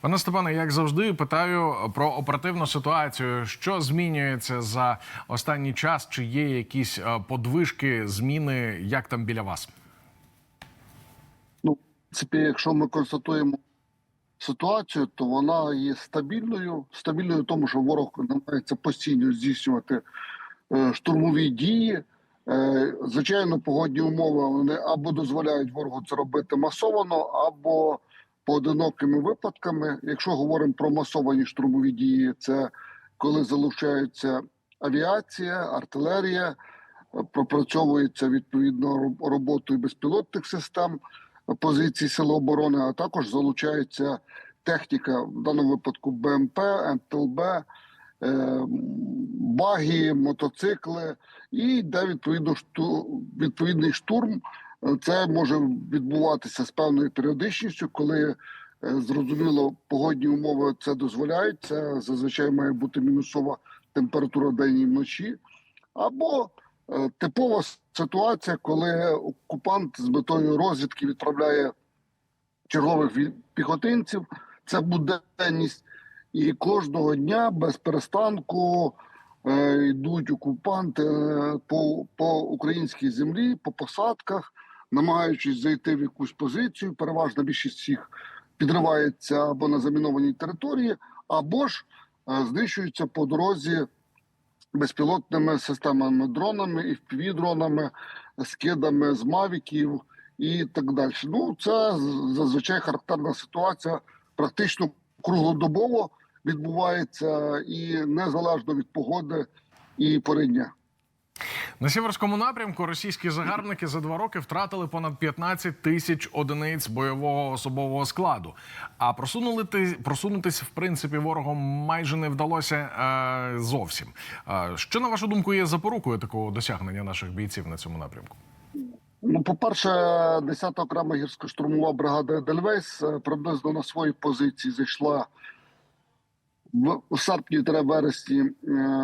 Пане Степане, як завжди, питаю про оперативну ситуацію. Що змінюється за останній час? Чи є якісь е, подвижки, зміни? Як там біля вас? Ну, в якщо ми констатуємо ситуацію, то вона є стабільною. Стабільною в тому, що ворог намагається постійно здійснювати е, штурмові дії. Е, звичайно, погодні умови вони або дозволяють ворогу це робити масовано, або поодинокими випадками. Якщо говоримо про масовані штурмові дії, це коли залучаються авіація, артилерія, пропрацьовується відповідно роб- роботою безпілотних систем позицій Сил оборони, а також залучається техніка, в даному випадку БМП, МТЛБ, е, баги, мотоцикли, і йде відповідно шту, відповідний штурм. Це може відбуватися з певною періодичністю, коли е, зрозуміло погодні умови це дозволяють. Це зазвичай має бути мінусова температура день і вночі, або Е, Типова ситуація, коли окупант з метою розвідки відправляє чергових піхотинців. Це буденність, і кожного дня без перестанку е, йдуть окупанти по, по українській землі, по посадках, намагаючись зайти в якусь позицію. Переважна більшість їх підривається або на замінованій території, або ж е, знищуються по дорозі безпілотними системами, дронами, і дронами, скидами з мавіків і так далі. Ну це зазвичай характерна ситуація, практично круглодобово відбувається і незалежно від погоди і пори дня. На сіверському напрямку російські загарбники за два роки втратили понад 15 тисяч одиниць бойового особового складу. А просунули просунутись, в принципі, ворогом майже не вдалося е, зовсім. Е, що на вашу думку є запорукою такого досягнення наших бійців на цьому напрямку? Ну, по-перше, 10-та окрема гірсько-штурмова бригада Едельвейс е, приблизно на свої позиції зайшла в серпні вересні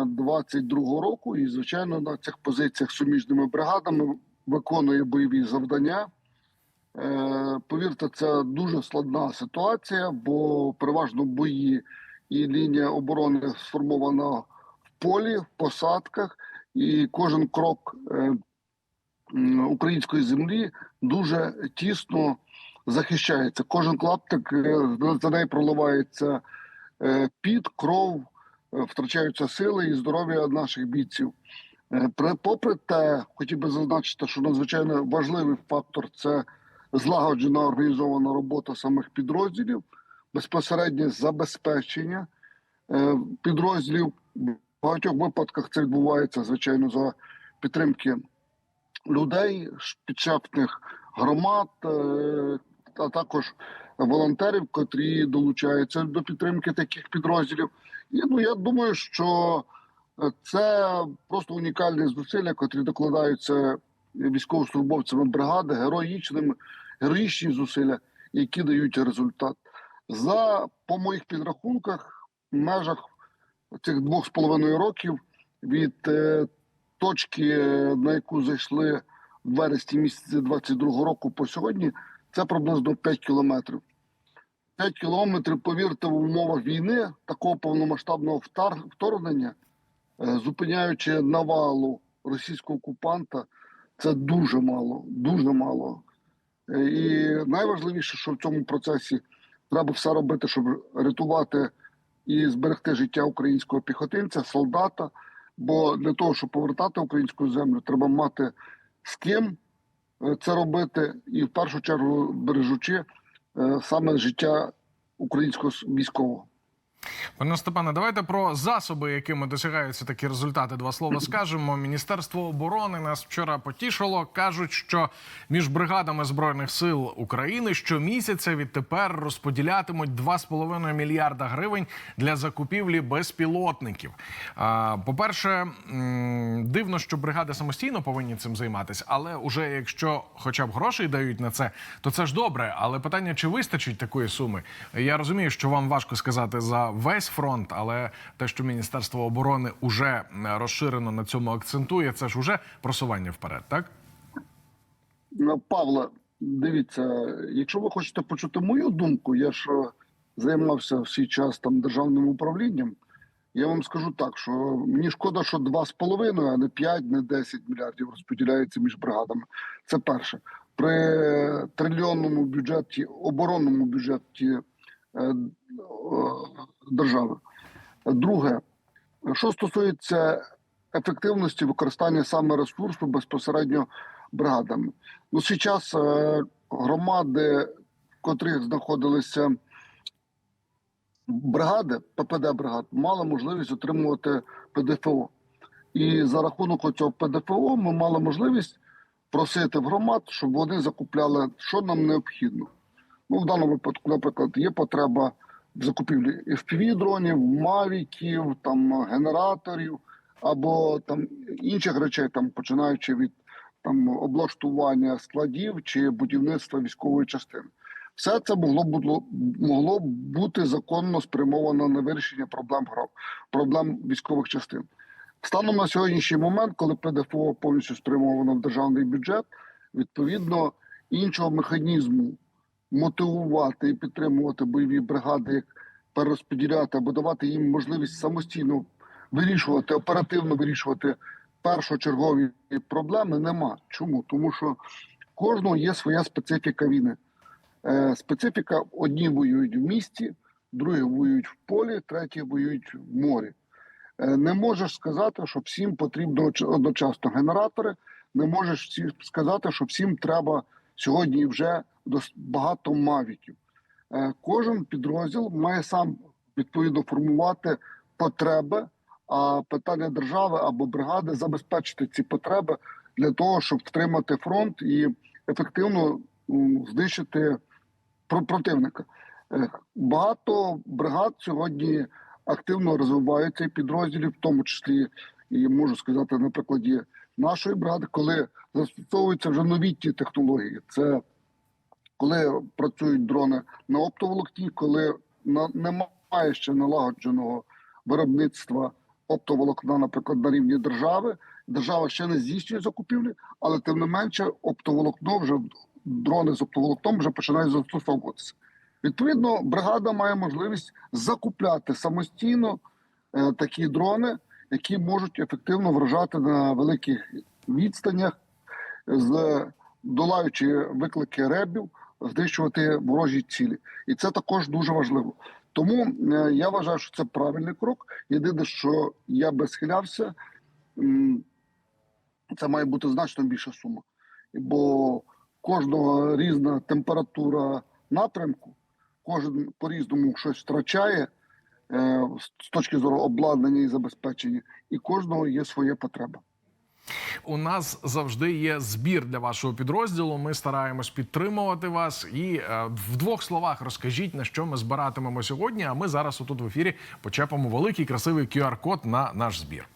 22-го року, і звичайно на цих позиціях суміжними бригадами виконує бойові завдання. Е, Повірте, це дуже складна ситуація, бо переважно бої і лінія оборони сформована в полі, в посадках, і кожен крок е, української землі дуже тісно захищається. Кожен клаптик е, за неї проливається е, під, кров, е, втрачаються сили і здоров'я наших бійців. Е, Попри те, хотів би зазначити, що надзвичайно важливий фактор це злагоджена організована робота самих підрозділів, безпосереднє забезпечення е, підрозділів. В багатьох випадках це відбувається звичайно за підтримки людей, підшепних громад, е, а також волонтерів, котрі долучаються до підтримки таких підрозділів. І ну я думаю, що е, це просто унікальні зусилля, котрі докладаються військовослужбовцями бригади, героїчними, героїчні зусилля, які дають результат. За по моїх підрахунках, в межах цих двох з половиною років від е, точки, на яку зайшли в вересні місяці 22-го року по сьогодні, це приблизно 5 кілометрів. 5 кілометрів, повірте, в умовах війни, такого повномасштабного вторгнення, е, зупиняючи навалу російського окупанта, це дуже мало, дуже мало. Е, І найважливіше, що в цьому процесі треба все робити, щоб рятувати і зберегти життя українського піхотинця, солдата. Бо для того, щоб повертати українську землю, треба мати з ким це робити, і в першу чергу бережучи е, саме життя українського військового. Пане Степане, давайте про засоби, якими досягаються такі результати. Два слова скажемо. Міністерство оборони нас вчора потішило. кажуть, що між бригадами збройних сил України щомісяця відтепер розподілятимуть 2,5 мільярда гривень для закупівлі безпілотників. По-перше, дивно, що бригади самостійно повинні цим займатися, але уже якщо хоча б грошей дають на це, то це ж добре. Але питання, чи вистачить такої суми? Я розумію, що вам важко сказати за весь фронт, але те, що Міністерство оборони уже розширено на цьому акцентує, це ж уже просування вперед, так? Ну, Павле, дивіться, якщо ви хочете почути мою думку, я ж е, займався в свій час там державним управлінням, я вам скажу так, що мені шкода, що 2,5, а не 5, не 10 мільярдів розподіляється між бригадами. Це перше. При трильйонному бюджеті, оборонному бюджеті е, е, держави. Друге, що стосується ефективності використання саме ресурсу безпосередньо бригадами. Ну, зараз е, громади, в котрих знаходилися бригади, ППД бригад, мали можливість отримувати ПДФО. І за рахунок цього ПДФО ми мали можливість просити в громад, щоб вони закупляли, що нам необхідно. Ну, в даному випадку, наприклад, є потреба в закупівлі FPV-дронів, мавіків, там генераторів або там інших речей, там починаючи від там облаштування складів чи будівництва військової частини. Все це могло бути могло бути законно спрямовано на вирішення проблем проблем військових частин. Станом на сьогоднішній момент, коли ПДФО повністю спрямовано в державний бюджет, відповідно іншого механізму мотивувати і підтримувати бойові бригади, як перерозподіляти або давати їм можливість самостійно вирішувати, оперативно вирішувати першочергові проблеми, нема. Чому? Тому що кожного є своя специфіка війни. Е, специфіка одні воюють в місті, другі воюють в полі, треті воюють в морі. Е, Не можеш сказати, що всім потрібно одночасно генератори. Не можеш сказати, що всім треба сьогодні вже багато мавіків. Е, Кожен підрозділ має сам відповідно формувати потреби, а питання держави або бригади забезпечити ці потреби для того, щоб втримати фронт і ефективно знищити про- противника. Е, Багато бригад сьогодні активно розвиваються підрозділів, в тому числі і можу сказати на прикладі нашої бригади, коли застосовуються вже новітні технології. Це коли працюють дрони на оптоволокні, коли на, немає ще налагодженого виробництва оптоволокна, наприклад, на рівні держави. Держава ще не здійснює закупівлі, але тим не менше, оптоволокно вже дрони з оптоволокном вже починають застосовуватися. Відповідно, бригада має можливість закупляти самостійно е, такі дрони, які можуть ефективно вражати на великих відстанях, долаючи виклики ребів, знищувати ворожі цілі, і це також дуже важливо. Тому е, я вважаю, що це правильний крок. Єдине, що я би схилявся, це має бути значно більша сума, бо кожного різна температура напрямку, кожен по-різному щось втрачає з точки зору обладнання і забезпечення, і кожного є своя потреба. У нас завжди є збір для вашого підрозділу. Ми стараємось підтримувати вас. І е, в двох словах розкажіть, на що ми збиратимемо сьогодні. А ми зараз отут в ефірі почепимо великий красивий QR-код на наш збір.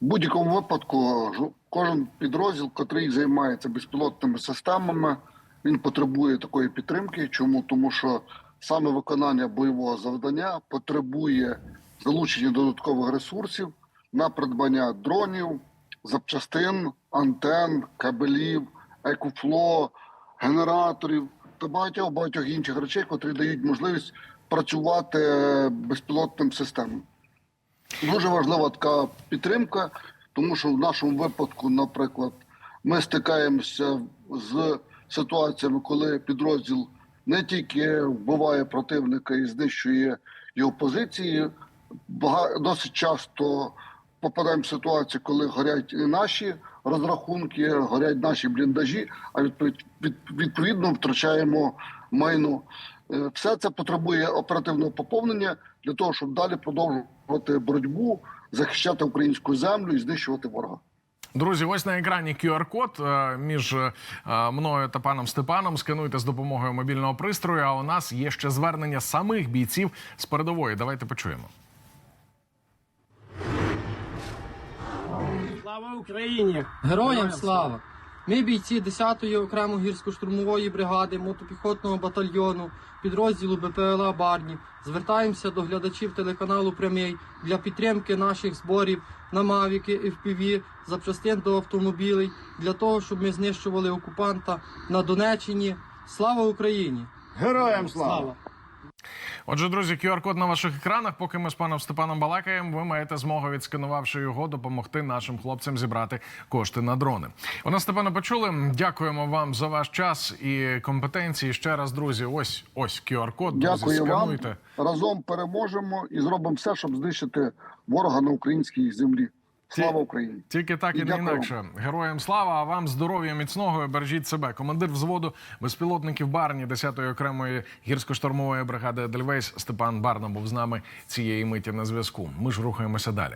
В будь-якому випадку кожен підрозділ, котрий займається безпілотними системами, він потребує такої підтримки. Чому? Тому що саме виконання бойового завдання потребує залучення додаткових ресурсів на придбання дронів, запчастин, антен, кабелів, екофло, генераторів та багатьох багатьох інших речей, котрі дають можливість працювати безпілотним системам. Дуже важлива така підтримка, тому що в нашому випадку, наприклад, ми стикаємося з ситуаціями, коли підрозділ не тільки вбиває противника і знищує його позиції, досить часто попадаємо в ситуацію, коли горять і наші розрахунки, горять наші бліндажі, а відповідно втрачаємо майно. Е, Все це потребує оперативного поповнення для того, щоб далі продовжувати боротьбу, захищати українську землю і знищувати ворога. Друзі, ось на екрані QR-код е, між е, мною та паном Степаном. Скануйте з допомогою мобільного пристрою. А у нас є ще звернення самих бійців з передової. Давайте почуємо. Слава Україні! Героям слава! Ми бійці 10-ї окремо гірсько-штурмової бригади мотопіхотного батальйону підрозділу БПЛА Барні звертаємося до глядачів телеканалу Прямий для підтримки наших зборів на мавіки, FPV, запчастин до автомобілей для того, щоб ми знищували окупанта на Донеччині. Слава Україні! Героям слава! Отже, друзі, QR-код на ваших екранах. Поки ми з паном Степаном балакаємо, ви маєте змогу, відсканувавши його, допомогти нашим хлопцям зібрати кошти на дрони. У нас Степана почули. Дякуємо вам за ваш час і компетенції. Ще раз, друзі, ось ось QR-код. Друзі, Дякую вам. скануйте. Разом переможемо і зробимо все, щоб знищити ворога на українській землі. Слава Україні! Тільки так і, І не інакше. Героям слава, а вам здоров'я міцного і бережіть себе. Командир взводу безпілотників Барні 10-ї окремої гірсько-штурмової бригади Дельвейс Степан Барна був з нами цієї миті на зв'язку. Ми ж рухаємося далі.